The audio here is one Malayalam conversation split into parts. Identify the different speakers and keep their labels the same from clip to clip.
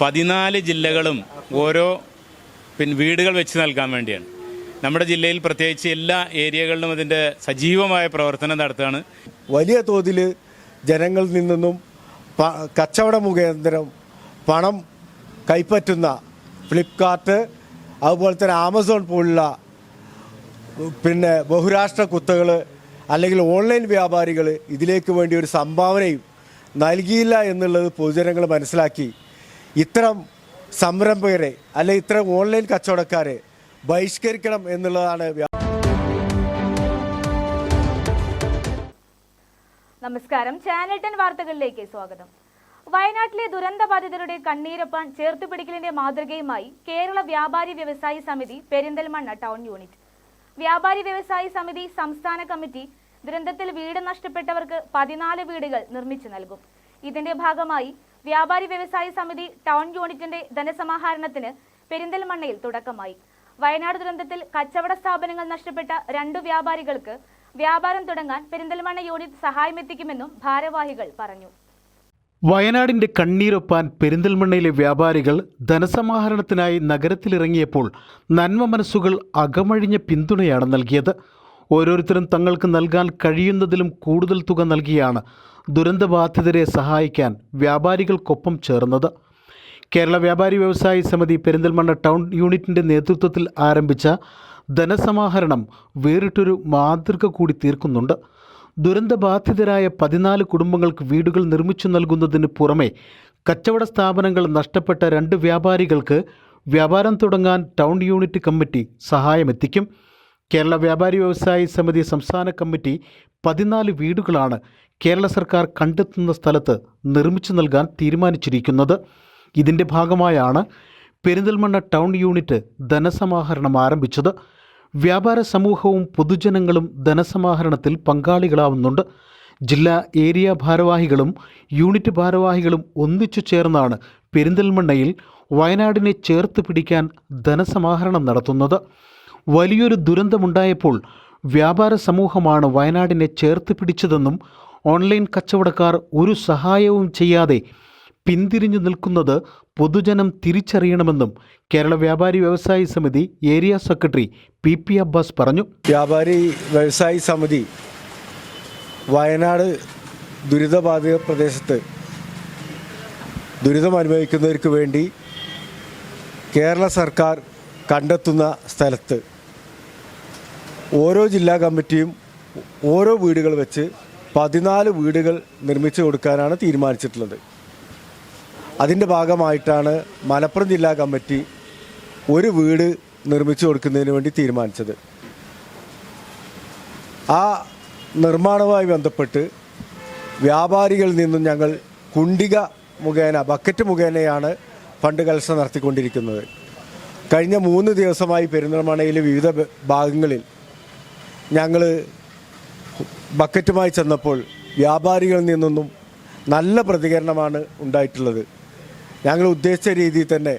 Speaker 1: പതിനാല് ജില്ലകളും ഓരോ പിന്നെ വീടുകൾ വെച്ച് നൽകാൻ വേണ്ടിയാണ്. നമ്മുടെ ജില്ലയിൽ പ്രത്യേകിച്ച് എല്ലാ ഏരിയകളിലും അതിന്റെ സജീവമായ പ്രവർത്തനം നടത്തുകയാണ്.
Speaker 2: വലിയ തോതിൽ ജനങ്ങളിൽ നിന്നും കച്ചവട മുഖേന്തരം പണം കൈപ്പറ്റുന്ന ഫ്ലിപ്കാർട്ട് അതുപോലെ തന്നെ ആമസോൺ പോലുള്ള പിന്നെ ബഹുരാഷ്ട്ര കുത്തകൾ അല്ലെങ്കിൽ ഓൺലൈൻ വ്യാപാരികൾ ഇതിലേക്ക് വേണ്ടി ഒരു സംഭാവനയും നൽകിയില്ല എന്നുള്ളത് പൊതുജനങ്ങൾ മനസ്സിലാക്കി ഇത്തരം സംരംഭകരെ അല്ലെ ഇത്തരം ഓൺലൈൻ കച്ചവടക്കാരെ ബഹിഷ്കരിക്കണം എന്നുള്ളതാണ്
Speaker 3: നമസ്കാരം. ചാനൽ ടെൻ വാർത്തകളിലേക്ക് സ്വാഗതം. വയനാട്ടിലെ ദുരന്ത ദുരന്തബാധിതരുടെ കണ്ണീരപ്പാൻ ചേർത്തുപിടിക്കലിന്റെ മാതൃകയുമായി കേരള വ്യാപാരി വ്യവസായി സമിതി പെരിന്തൽമണ്ണ ടൗൺ യൂണിറ്റ്. വ്യാപാരി വ്യവസായി സമിതി സംസ്ഥാന കമ്മിറ്റി ദുരന്തത്തിൽ വീട് നഷ്ടപ്പെട്ടവർക്ക് പതിനാല് വീടുകൾ നിർമ്മിച്ചു നൽകും. ഇതിന്റെ ഭാഗമായി വ്യാപാരി വ്യവസായി സമിതി ടൗൺ യൂണിറ്റിന്റെ ധനസമാഹരണത്തിന് പെരിന്തൽമണ്ണയിൽ തുടക്കമായി. വയനാട് ദുരന്തത്തിൽ കച്ചവട സ്ഥാപനങ്ങൾ നഷ്ടപ്പെട്ട രണ്ടു വ്യാപാരികൾക്ക് വ്യാപാരം തുടങ്ങാൻ പെരിന്തൽമണ്ണ യൂണിറ്റ് സഹായമെത്തിക്കുമെന്നും ഭാരവാഹികൾ പറഞ്ഞു.
Speaker 4: വയനാടിന്റെ കണ്ണീരൊപ്പാൻ പെരിന്തൽമണ്ണയിലെ വ്യാപാരികൾ ധനസമാഹരണത്തിനായി നഗരത്തിലിറങ്ങിയപ്പോൾ നന്മ മനസ്സുകൾ അകമഴിഞ്ഞ പിന്തുണയാണ് നൽകിയത്. ഓരോരുത്തരും തങ്ങൾക്ക് നൽകാൻ കഴിയുന്നതിലും കൂടുതൽ തുക നൽകിയാണ് ദുരന്തബാധിതരെ സഹായിക്കാൻ വ്യാപാരികൾക്കൊപ്പം ചേർന്നത്. കേരള വ്യാപാരി വ്യവസായി സമിതി പെരിന്തൽമണ്ണ ടൗൺ യൂണിറ്റിന്റെ നേതൃത്വത്തിൽ ആരംഭിച്ച ധനസമാഹരണം വേറിട്ടൊരു മാതൃക കൂടി തീർക്കുന്നുണ്ട്. ദുരന്തബാധിതരായ പതിനാല് കുടുംബങ്ങൾക്ക് വീടുകൾ നിർമ്മിച്ചു നൽകുന്നതിന് പുറമെ കച്ചവട സ്ഥാപനങ്ങൾ നഷ്ടപ്പെട്ട രണ്ട് വ്യാപാരികൾക്ക് വ്യാപാരം തുടങ്ങാൻ ടൗൺ യൂണിറ്റ് കമ്മിറ്റി സഹായമെത്തിക്കും. കേരള വ്യാപാരി വ്യവസായി സമിതി സംസ്ഥാന കമ്മിറ്റി പതിനാല് വീടുകളാണ് കേരള സർക്കാർ കണ്ടെത്തുന്ന സ്ഥലത്ത് നിർമ്മിച്ചു നൽകാൻ തീരുമാനിച്ചിരിക്കുന്നത്. ഇതിന്റെ ഭാഗമായാണ് പെരിന്തൽമണ്ണ ടൗൺ യൂണിറ്റ് ധനസമാഹരണം ആരംഭിച്ചത്. വ്യാപാര സമൂഹവും പൊതുജനങ്ങളും ധനസമാഹരണത്തിൽ പങ്കാളികളാവുന്നുണ്ട്. ജില്ലാ ഏരിയ ഭാരവാഹികളും യൂണിറ്റ് ഭാരവാഹികളും ഒന്നിച്ചു ചേർന്നാണ് പെരിന്തൽമണ്ണയിൽ വയനാടിനെ ചേർത്ത് പിടിക്കാൻ ധനസമാഹരണം നടത്തുന്നത്. വലിയൊരു ദുരന്തമുണ്ടായപ്പോൾ വ്യാപാര സമൂഹമാണ് വയനാടിനെ ചേർത്ത് പിടിച്ചതെന്നും ഓൺലൈൻ കച്ചവടക്കാർ ഒരു സഹായവും ചെയ്യാതെ പിന്തിരിഞ്ഞു നിൽക്കുന്നത് പൊതുജനം തിരിച്ചറിയണമെന്നും Kerala Vyapari Vyavasayi Samithi area secretary P P Abbas പറഞ്ഞു.
Speaker 2: വ്യാപാരി വ്യവസായി സമിതി വയനാട് ദുരിതബാധിത പ്രദേശത്ത് ദുരിതം അനുഭവിക്കുന്നവർക്ക് വേണ്ടി കേരള സർക്കാർ കണ്ടെത്തുന്ന സ്ഥലത്ത് ഓരോ ജില്ലാ കമ്മിറ്റിയും ഓരോ വീടുകൾ വെച്ച് പതിനാല് വീടുകൾ നിർമ്മിച്ചു കൊടുക്കാനാണ് തീരുമാനിച്ചിട്ടുള്ളത്. അതിന്റെ ഭാഗമായിട്ടാണ് മലപ്പുറം ജില്ലാ കമ്മിറ്റി ഒരു വീട് നിർമ്മിച്ചു കൊടുക്കുന്നതിന് വേണ്ടി തീരുമാനിച്ചത്. ആ നിർമ്മാണവുമായി ബന്ധപ്പെട്ട് വ്യാപാരികളിൽ നിന്നും ഞങ്ങൾ കുണ്ടിക മുഖേന ബക്കറ്റ് മുഖേനയാണ് ഫണ്ട് കലശം നടത്തിക്കൊണ്ടിരിക്കുന്നത്. കഴിഞ്ഞ മൂന്ന് ദിവസമായി പെരിന്തൽമണയിൽ വിവിധ ഭാഗങ്ങളിൽ ഞങ്ങൾ ബക്കറ്റുമായി ചെന്നപ്പോൾ വ്യാപാരികളിൽ നിന്നൊന്നും നല്ല പ്രതികരണമാണ് ഉണ്ടായിട്ടുള്ളത്. ഞങ്ങൾ ഉദ്ദേശിച്ച രീതിയിൽ തന്നെ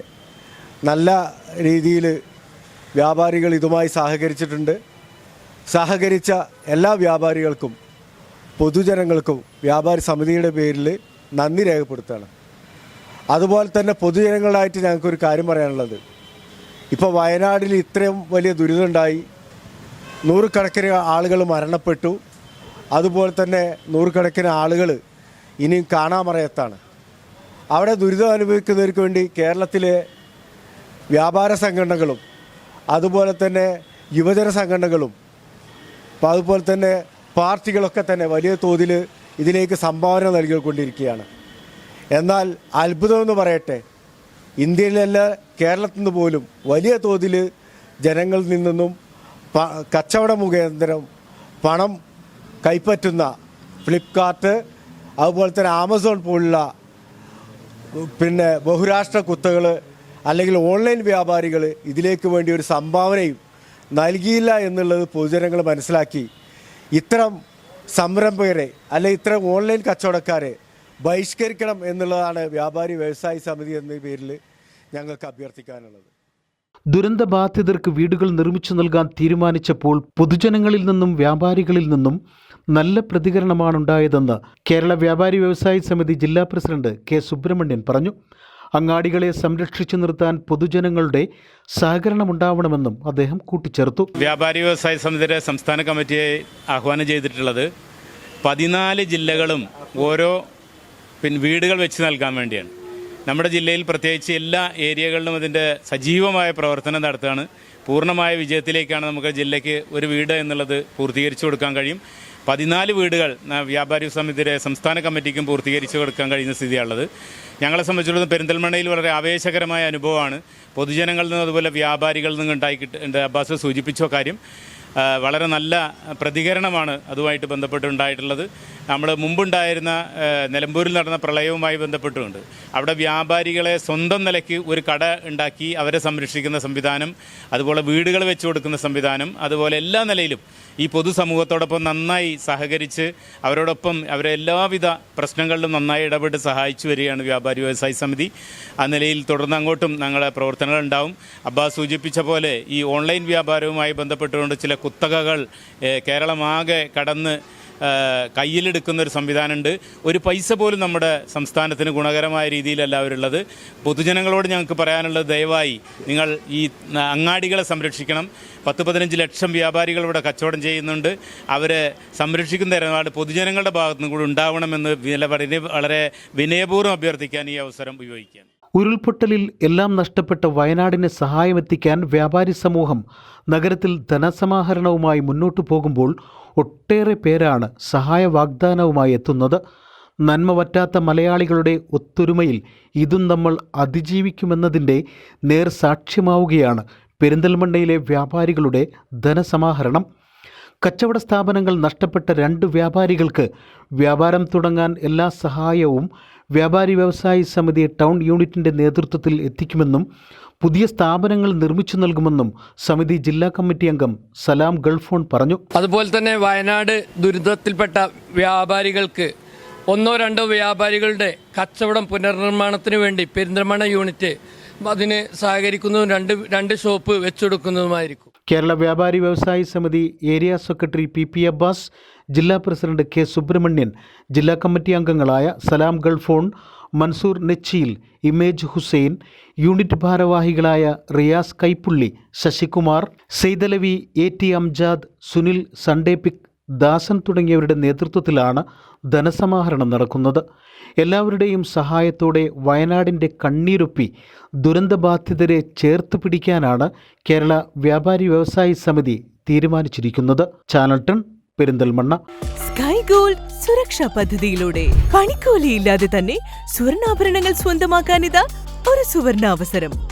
Speaker 2: നല്ല രീതിയിൽ വ്യാപാരികൾ ഇതുമായി സഹകരിച്ചിട്ടുണ്ട്. സഹകരിച്ച എല്ലാ വ്യാപാരികൾക്കും പൊതുജനങ്ങൾക്കും വ്യാപാരി സമിതിയുടെ പേരിൽ നന്ദി രേഖപ്പെടുത്തുകയാണ്. അതുപോലെ തന്നെ പൊതുജനങ്ങളായിട്ട് ഞങ്ങൾക്കൊരു കാര്യം പറയാനുള്ളത്. ഇപ്പോൾ വയനാടിൽ ഇത്രയും വലിയ ദുരിതമുണ്ടായി നൂറുകണക്കിന് ആളുകൾ മരണപ്പെട്ടു. അതുപോലെ തന്നെ നൂറുകണക്കിന് ആളുകൾ ഇനിയും കാണാമറയത്താണ്. അവിടെ ദുരിതം അനുഭവിക്കുന്നവർക്ക് വേണ്ടി കേരളത്തിലെ വ്യാപാര സംഘടനകളും അതുപോലെ തന്നെ യുവജന സംഘടനകളും അതുപോലെ തന്നെ പാർട്ടികളൊക്കെ തന്നെ വലിയ തോതിൽ ഇതിലേക്ക് സംഭാവന നൽകിക്കൊണ്ടിരിക്കുകയാണ്. എന്നാൽ അത്ഭുതമെന്ന് പറയട്ടെ ഇന്ത്യയിലല്ല കേരളത്തിൽ നിന്ന് പോലും വലിയ തോതിൽ ജനങ്ങളിൽ നിന്നും കച്ചവട മുഖേന്തരം പണം കൈപ്പറ്റുന്ന ഫ്ലിപ്കാർട്ട് അതുപോലെ തന്നെ ആമസോൺ പോലുള്ള പിന്നെ ബഹുരാഷ്ട്ര കുത്തകൾ അല്ലെങ്കിൽ ഓൺലൈൻ വ്യാപാരികൾ ഇതിലേക്ക് വേണ്ടി ഒരു സംഭാവനയും നൽകിയില്ല എന്നുള്ളത് പൊതുജനങ്ങൾ മനസ്സിലാക്കി ഇത്തരം സംരംഭകരെ അല്ലെങ്കിൽ ഇത്തരം ഓൺലൈൻ കച്ചവടക്കാരെ ബഹിഷ്കരിക്കണം എന്നുള്ളതാണ് വ്യാപാരി വ്യവസായി സമിതി എന്ന പേരിൽ ഞങ്ങൾക്ക് അഭ്യർത്ഥിക്കാനുള്ളത്.
Speaker 4: ദുരന്തബാധിതർക്ക് വീടുകൾ നിർമ്മിച്ചു നൽകാൻ തീരുമാനിച്ചപ്പോൾ പൊതുജനങ്ങളിൽ നിന്നും വ്യാപാരികളിൽ നിന്നും നല്ല പ്രതികരണമാണ് ഉണ്ടായതെന്ന് കേരള വ്യാപാരി വ്യവസായി സമിതി ജില്ലാ പ്രസിഡന്റ് കെ സുബ്രഹ്മണ്യൻ പറഞ്ഞു. അങ്ങാടികളെ സംരക്ഷിച്ചു നിർത്താൻ പൊതുജനങ്ങളുടെ സഹകരണം ഉണ്ടാവണമെന്നും അദ്ദേഹം കൂട്ടിച്ചേർത്തു.
Speaker 1: വ്യാപാരി വ്യവസായ സമിതിയുടെ സംസ്ഥാന കമ്മിറ്റിയെ ആഹ്വാനം ചെയ്തിട്ടുള്ളത് പതിനാല് ജില്ലകളും ഓരോ പിൻ വീടുകൾ വെച്ച് നൽകാൻ വേണ്ടിയാണ്. നമ്മുടെ ജില്ലയിൽ പ്രത്യേകിച്ച് എല്ലാ ഏരിയകളിലും അതിന്റെ സജീവമായ പ്രവർത്തനം നടത്തുകയാണ്. പൂർണമായ വിജയത്തിലേക്കാണ് നമുക്ക് ജില്ലയ്ക്ക് ഒരു വീട് എന്നുള്ളത് പൂർത്തീകരിച്ചു കൊടുക്കാൻ കഴിയും. പതിനാല് വീടുകൾ വ്യാപാരി സമിതിയുടെ സംസ്ഥാന കമ്മിറ്റിക്കും പൂർത്തീകരിച്ചു കൊടുക്കാൻ കഴിയുന്ന സ്ഥിതിയാണുള്ളത്. ഞങ്ങളെ സംബന്ധിച്ചിടത്തോളം പെരിന്തൽമണ്ണയിൽ വളരെ ആവേശകരമായ അനുഭവമാണ്. പൊതുജനങ്ങളിൽ നിന്നും അതുപോലെ വ്യാപാരികളിൽ നിന്നും എന്റെ അബ്ബാസ് സൂചിപ്പിച്ച കാര്യം വളരെ നല്ല പ്രതികരണമാണ് അതുമായിട്ട് ബന്ധപ്പെട്ടുണ്ടായിട്ടുള്ളത് നമ്മൾ മുമ്പുണ്ടായിരുന്ന നിലമ്പൂരിൽ നടന്ന പ്രളയവുമായി ബന്ധപ്പെട്ടുകൊണ്ട് അവിടെ വ്യാപാരികളെ സ്വന്തം നിലയ്ക്ക് ഒരു കട ഉണ്ടാക്കി അവരെ സംരക്ഷിക്കുന്ന സംവിധാനം അതുപോലെ വീടുകൾ വെച്ചു കൊടുക്കുന്ന സംവിധാനം അതുപോലെ എല്ലാ നിലയിലും ഈ പൊതുസമൂഹത്തോടൊപ്പം നന്നായി സഹകരിച്ച് അവരോടൊപ്പം അവരെ എല്ലാവിധ പ്രശ്നങ്ങളിലും നന്നായി ഇടപെട്ട് സഹായിച്ചു വരികയാണ് വ്യാപാരി വ്യവസായ സമിതി. ആ നിലയിൽ തുടർന്ന് അങ്ങോട്ടും ഞങ്ങളെ പ്രവർത്തനങ്ങൾ ഉണ്ടാവും അബ്ബാസ് സൂചിപ്പിച്ച പോലെ ഈ ഓൺലൈൻ വ്യാപാരവുമായി ബന്ധപ്പെട്ടുകൊണ്ട് ചില കുത്തകകൾ കേരളമാകെ കടന്ന് കയ്യിലെടുക്കുന്ന ഒരു സംവിധാനമുണ്ട്. ഒരു പൈസ പോലും നമ്മുടെ സംസ്ഥാനത്തിന് ഗുണകരമായ രീതിയിലല്ല അവരുള്ളത്. പൊതുജനങ്ങളോട് ഞങ്ങൾക്ക് പറയാനുള്ളത് ദയവായി നിങ്ങൾ ഈ അങ്ങാടികളെ സംരക്ഷിക്കണം. പത്ത് പതിനഞ്ച് ലക്ഷം വ്യാപാരികൾ ഇവിടെ കച്ചവടം ചെയ്യുന്നുണ്ട്. അവരെ സംരക്ഷിക്കുന്ന നിലപാട് പൊതുജനങ്ങളുടെ ഭാഗത്തുനിന്ന് കൂടി ഉണ്ടാവണമെന്ന് വളരെ വളരെ വിനയപൂർവം അഭ്യർത്ഥിക്കാൻ ഈ അവസരം ഉപയോഗിക്കുകയാണ്.
Speaker 4: ഉരുൾപൊട്ടലിൽ എല്ലാം നഷ്ടപ്പെട്ട വയനാടിന് സഹായമെത്തിക്കാൻ വ്യാപാരി സമൂഹം നഗരത്തിൽ ധനസമാഹരണവുമായി മുന്നോട്ടു പോകുമ്പോൾ ഒട്ടേറെ പേരാണ് സഹായ വാഗ്ദാനവുമായി എത്തുന്നത്. നന്മ പറ്റാത്ത മലയാളികളുടെ ഒത്തൊരുമയിൽ ഇതും നമ്മൾ അതിജീവിക്കുമെന്നതിന്റെ നേർ സാക്ഷ്യമാവുകയാണ് പെരിന്തൽമണ്ണയിലെ വ്യാപാരികളുടെ ധനസമാഹരണം. കച്ചവട സ്ഥാപനങ്ങൾ നഷ്ടപ്പെട്ട രണ്ട് വ്യാപാരികൾക്ക് വ്യാപാരം തുടങ്ങാൻ എല്ലാ സഹായവും വ്യാപാരി വ്യവസായി സമിതി ടൗൺ യൂണിറ്റിന്റെ നേതൃത്വത്തിൽ എത്തിക്കുമെന്നും പുതിയ സ്ഥാപനങ്ങൾ നിർമ്മിച്ചു നൽകുമെന്നും സമിതി ജില്ലാ കമ്മിറ്റി അംഗം സലാം ഗൾഫോൺ പറഞ്ഞു.
Speaker 5: അതുപോലെ തന്നെ വയനാട് ദുരിതത്തിൽപ്പെട്ട വ്യാപാരികൾക്ക് ഒന്നോ രണ്ടോ വ്യാപാരികളുടെ കച്ചവടം പുനർനിർമ്മാണത്തിന് വേണ്ടി പെരിന്തൽമണ്ണ യൂണിറ്റ് അതിന് സഹകരിക്കുന്നതും രണ്ട് രണ്ട് shop വെച്ചുകൊടുക്കുന്നതുമായിരിക്കും
Speaker 4: Kerala Vyapari Vyavasayi Samithi area secretary P P Abbas ജില്ലാ പ്രസിഡന്റ് കെ സുബ്രഹ്മണ്യൻ ജില്ലാ കമ്മിറ്റി അംഗങ്ങളായ സലാം ഗൾഫോൺ മൻസൂർ നെച്ചിയിൽ ഇമേജ് ഹുസൈൻ യൂണിറ്റ് ഭാരവാഹികളായ റിയാസ് കൈപ്പുള്ളി ശശികുമാർ സെയ്തലവി എ ടി അംജാദ് സുനിൽ സൺഡേപിക് ദാസൻ തുടങ്ങിയവരുടെ നേതൃത്വത്തിലാണ് ധനസമാഹരണം നടക്കുന്നത്. എല്ലാവരുടെയും സഹായത്തോടെ വയനാടിന്റെ കണ്ണീരൊപ്പി ദുരന്തബാധിതരെ ചേർത്ത് പിടിക്കാനാണ് കേരള വ്യാപാരി വ്യവസായി സമിതി തീരുമാനിച്ചിരിക്കുന്നത്. ചാനൽ ടൺ പെരിന്തൽമണ്ണ.
Speaker 6: സ്കൈ ഗോൾഡ് സുരക്ഷാ പദ്ധതിയിലൂടെ പണിക്കൂലിയില്ലാതെ തന്നെ സ്വർണാഭരണങ്ങൾ സ്വന്തമാക്കാനിതാ ഒരു സുവർണാവസരം.